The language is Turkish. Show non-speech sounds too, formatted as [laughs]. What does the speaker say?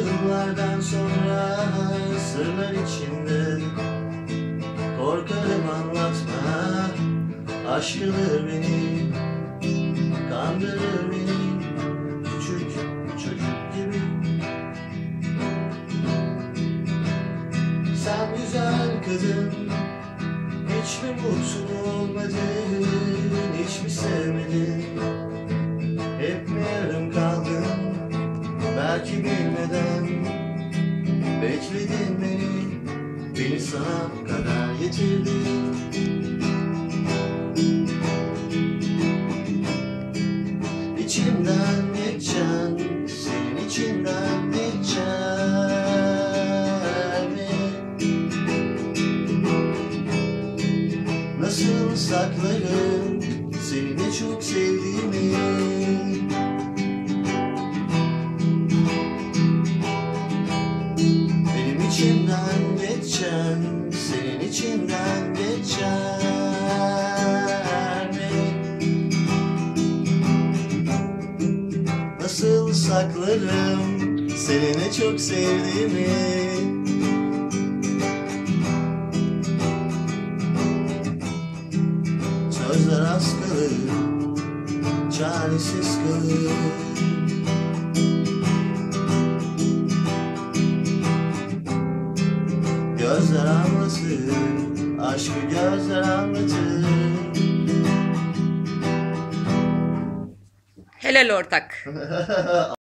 yıllardan sonra sırlar içinde. Korkarım anlatma Aşkıdır beni Kandırır beni. Küçük çocuk gibi. Sen güzel kadın Hiç mi mutlu olmadın Hiç mi sevmedin Belki bilmeden Bekledin beni. Beni sana kadar getirdin İçimden geçen Senin içinden geçer mi? Nasıl saklarım Seni çok sevdiğimi içimden geçen Senin içinden geçer mi? Nasıl saklarım Seni ne çok sevdiğimi Sözler az kalır Çaresiz kalır Gözler anlatır Aşkı gözler anlatır Helal ortak. [laughs]